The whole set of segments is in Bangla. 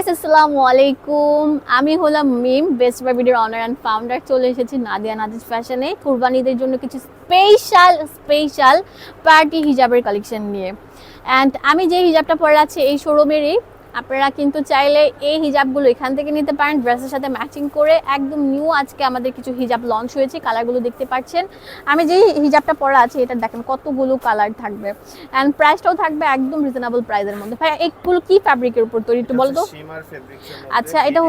আসসালামু আলাইকুম। আমি হলাম Mim best by owner and founder চলে এসেছি নাদিয়া নাদিজ ফ্যাশনে কুরবানিদের জন্য কিছু স্পেশাল স্পেশাল পার্টি হিজাবের কালেকশন নিয়ে। অ্যান্ড আমি যে হিজাবটা পরে আছি, এই শোরুমেরই আপনারা কিন্তু চাইলে এই হিজাবগুলো এখান থেকে নিতে পারেন। ড্রেসের সাথে ম্যাচিং করে একদম নিউ আজকে আমাদের কিছু হিজাব লঞ্চ হয়েছে কালারগুলো দেখতে পাচ্ছেন। আমি যেই হিজাবটা পরা আছে এটা দেখেন কতগুলো কালার থাকবে। অ্যান্ড প্রাইসটাও থাকবে একদম রিজনেবল প্রাইসের মধ্যে। ভাই এইগুলো কি ফ্যাব্রিকের উপর তৈরি একটু বলো তো? আচ্ছা, এটা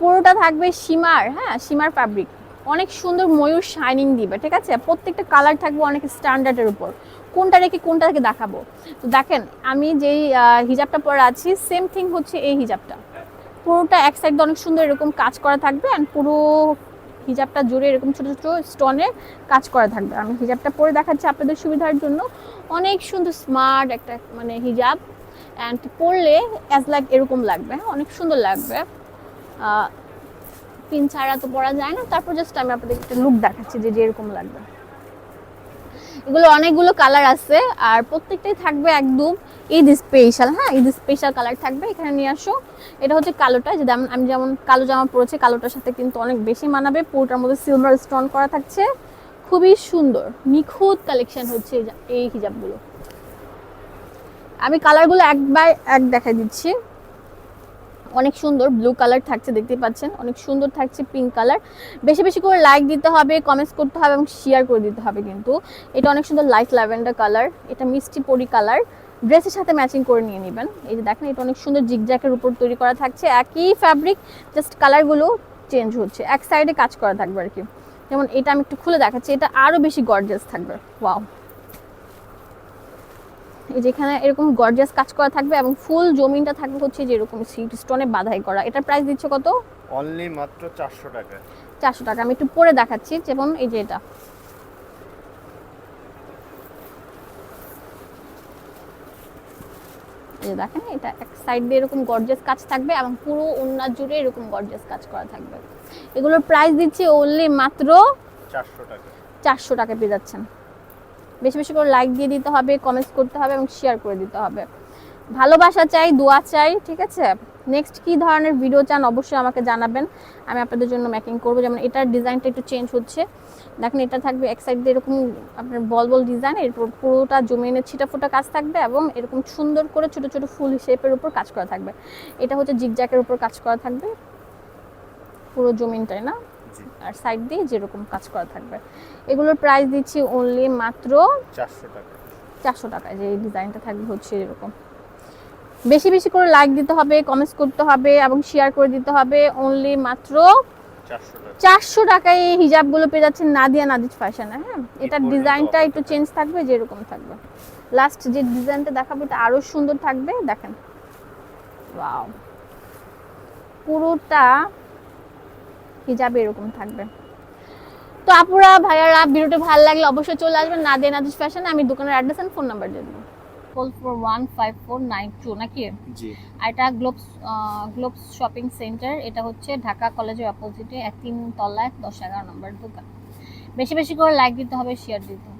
পুরোটা থাকবে সীমার হ্যাঁ সীমার ফ্যাব্রিক অনেক সুন্দর ময়ূর শাইনিং দিবে, ঠিক আছে? প্রত্যেকটা কালার থাকবে অনেক স্ট্যান্ডার্ডের উপর। কোনটা রেখে কোনটা কোনটাকে দেখাবো? তো দেখেন, আমি যেই হিজাবটা পরে আছি সেম থিং হচ্ছে এই হিজাবটা। পুরোটা এক সাইড অনেক সুন্দর এরকম কাজ করা থাকবে অ্যান্ড পুরো হিজাবটা জুড়ে এরকম ছোটো ছোটো স্টোনের কাজ করা থাকবে। আমি হিজাবটা পরে দেখাচ্ছি আপনাদের সুবিধার জন্য। অনেক সুন্দর স্মার্ট একটা মানে হিজাব। অ্যান্ড পরলে অ্যাজ লাইক এরকম লাগবে হ্যাঁ? অনেক সুন্দর লাগবে। পিন ছাড়া তো পরা যায় না। তারপর জাস্ট আমি আপনাদের একটা লুক দেখাচ্ছি যে যেরকম লাগবে। এগুলো অনেকগুলো কালার আছে আর প্রত্যেকটাই থাকবে একদম ঈদ স্পেশাল হ্যাঁ? ঈদ স্পেশাল কালার থাকবে। এখানে নিয়ে আসো। এটা হচ্ছে কালোটা যে যেমন আমি যেমন কালো জামা পরেছি, কালোটার সাথে কিন্তু অনেক বেশি মানাবে। পুরোটার মধ্যে সিলভার স্টোন করা থাকছে। খুবই সুন্দর, নিখুঁত কালেকশন হচ্ছে এই হিজাবগুলো। আমি কালারগুলো একবার এক দেখাই দিচ্ছি। অনেক সুন্দর ব্লু কালার থাকছে দেখতে পাচ্ছেন? অনেক সুন্দর থাকছে পিঙ্ক কালার বেশি বেশি করে লাইক দিতে হবে কমেন্টস করতে হবে এবং শেয়ার করে দিতে হবে কিন্তু। এটা অনেক সুন্দর লাইট ল্যাভেন্ডার কালার এটা মিষ্টি পরি কালার ড্রেসের সাথে ম্যাচিং করে নিয়ে নেবেন। এই যে দেখেন, এটা অনেক সুন্দর জিগজ্যাকের উপর তৈরি করা থাকছে। একই ফ্যাব্রিক জাস্ট কালারগুলো চেঞ্জ হচ্ছে। এক সাইডে কাজ করা থাকবে আর কি। যেমন এটা আমি একটু খুলে দেখাচ্ছি, এটা আরও বেশি গর্জিয়াস থাকবে। ওয়াও যেখানে এরকম গর্জিয়াস কাজ করা থাকবে এবং ফুল জমিনটা থাকবে হচ্ছে যে এরকম সিট স্টোনে বাধাই করা। এটার প্রাইস দিচ্ছে কত? অনলি মাত্র 400 টাকা। চারশো টাকা। আমি একটু পরে দেখাচ্ছি যেমন এই যে এটা। এই দেখেন এটা এক সাইড দিয়ে এরকম গর্জিয়াস কাজ থাকবে এবং পুরো ওন্না জুড়ে এরকম গর্জিয়াস কাজ করা থাকবে। এগুলোর প্রাইস দিচ্ছে অনলি মাত্র 400 টাকা। চারশো টাকা পেয়ে যাচ্ছেন। বেশি বেশি করে লাইক দিয়ে দিতে হবে কমেন্টস করতে হবে এবং শেয়ার করে দিতে হবে। ভালোবাসা চাই, দোয়া চাই, ঠিক আছে? নেক্সট কি ধরনের ভিডিও চান অবশ্যই আমাকে জানাবেন। আমি আপনাদের জন্য মেকিং করব। যেমন এটার ডিজাইনটা একটু চেঞ্জ হচ্ছে। দেখেন, এটা থাকবে এক সাইড দিয়ে এরকম আপনার বল বল ডিজাইন এরপর পুরোটা জমিনের ছিটা ফোটা কাজ থাকবে এবং এরকম সুন্দর করে ছোট ছোট ফুল শেপের উপর কাজ করা থাকবে। এটা হচ্ছে জিগজ্যাকের উপর কাজ করা থাকবে। পুরো জমিনটাই, না? আর সাইড দিয়ে যেরকম কাজ করা থাকবে। এগুলোর প্রাইস দিচ্ছি অনলি মাত্র 400 টাকা। চারশো টাকায় যে ডিজাইনটা থাকবে হচ্ছে এরকম। বেশি বেশি করে লাইক দিতে হবে কমেন্টস করতে হবে এবং শেয়ার করে দিতে হবে অনলি মাত্র চারশো টাকায় এই হিজাবগুলো পেয়ে যাচ্ছেন নাদিয়া নাদিজ ফ্যাশনে হ্যাঁ? এটার ডিজাইনটা একটু চেঞ্জ থাকবে যেরকম থাকবে। লাস্ট যে ডিজাইনটা দেখাবো এটা আরও সুন্দর থাকবে দেখেন। ওয়াও পুরোটা হিজাবে এরকম থাকবে। তো আপুরা ভাইয়ারা ভিডিওটা ভালো লাগলে অবশ্যই চলে আসবেন। না দেন আদিস ফ্যাশন আমি দোকানের অ্যাড্রেস এন্ড ফোন নাম্বার দিয়ে দেবো। Four four one five four nine two নাকি? জি। আর এটা গ্লোবস গ্লোবস শপিং সেন্টার এটা হচ্ছে ঢাকা কলেজের অপোজিটে এক তিন তলায় দশ এগারো নম্বর দোকান। বেশি বেশি করে লাইক দিতে হবে শেয়ার দিতে হবে।